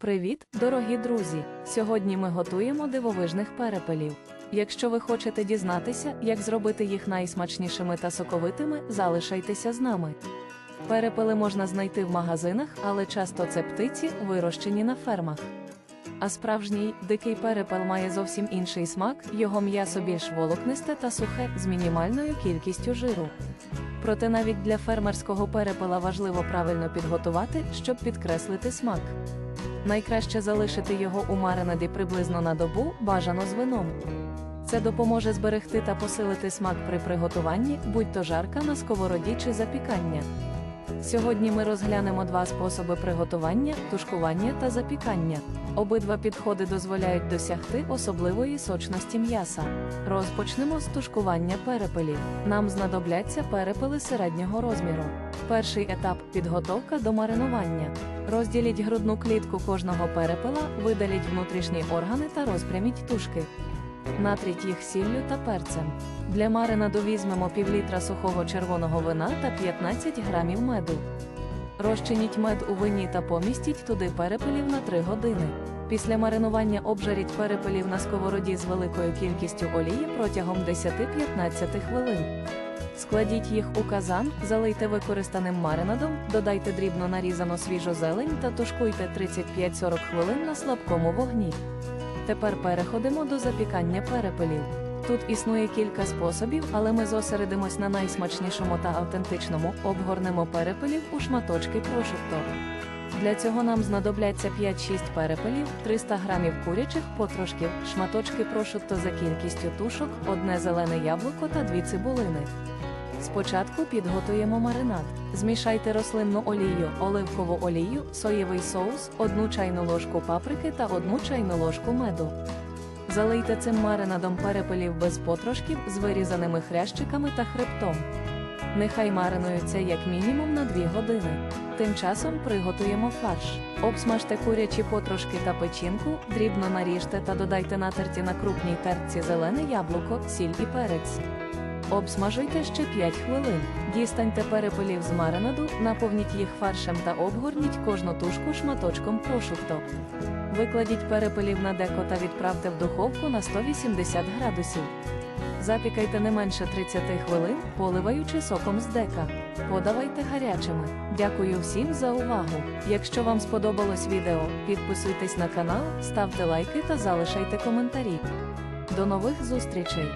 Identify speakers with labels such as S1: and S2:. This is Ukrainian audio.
S1: Привіт, дорогі друзі! Сьогодні ми готуємо дивовижних перепелів. Якщо ви хочете дізнатися, як зробити їх найсмачнішими та соковитими, залишайтеся з нами. Перепели можна знайти в магазинах, але часто це птиці, вирощені на фермах. А справжній дикий перепел має зовсім інший смак, його м'ясо більш волокнисте та сухе з мінімальною кількістю жиру. Проте навіть для фермерського перепела важливо правильно підготувати, щоб підкреслити смак. Найкраще залишити його у маринаді приблизно на добу, бажано з вином. Це допоможе зберегти та посилити смак при приготуванні, будь то жарка на сковороді чи запікання. Сьогодні ми розглянемо два способи приготування тушкування та запікання. Обидва підходи дозволяють досягти особливої сочності м'яса. Розпочнемо з тушкування перепелів. Нам знадобляться перепели середнього розміру. Перший етап підготовка до маринування. Розділіть грудну клітку кожного перепела, видаліть внутрішні органи та розпряміть тушки. Натріть їх сіллю та перцем. Для маринаду візьмемо півлітра сухого червоного вина та 15 грамів меду. Розчиніть мед у вині та помістіть туди перепелів на 3 години. Після маринування обжаріть перепелів на сковороді з великою кількістю олії протягом 10-15 хвилин. Складіть їх у казан, залийте використаним маринадом, додайте дрібно нарізану свіжу зелень та тушкуйте 35-40 хвилин на слабкому вогні. Тепер переходимо до запікання перепелів. Тут існує кілька способів, але ми зосередимось на найсмачнішому та автентичному, обгорнемо перепелів у шматочки прошутто. Для цього нам знадобляться 5-6 перепелів, 300 грамів курячих потрошків, шматочки прошутто за кількістю тушок, одне зелене яблуко та дві цибулини. Спочатку підготуємо маринад. Змішайте рослинну олію, оливкову олію, соєвий соус, одну чайну ложку паприки та одну чайну ложку меду. Залийте цим маринадом перепелів без потрошків з вирізаними хрящиками та хребтом. Нехай маринуються як мінімум на 2 години. Тим часом приготуємо фарш. Обсмажте курячі потрошки та печінку, дрібно наріжте та додайте натерті на крупній тертці зелене яблуко, сіль і перець. Обсмажуйте ще 5 хвилин. Дістаньте перепелів з маринаду, наповніть їх фаршем та обгорніть кожну тушку шматочком прошутто. Викладіть перепелів на деко та відправте в духовку на 180 градусів. Запікайте не менше 30 хвилин, поливаючи соком з дека. Подавайте гарячими. Дякую всім за увагу. Якщо вам сподобалось відео, підписуйтесь на канал, ставте лайки та залишайте коментарі. До нових зустрічей!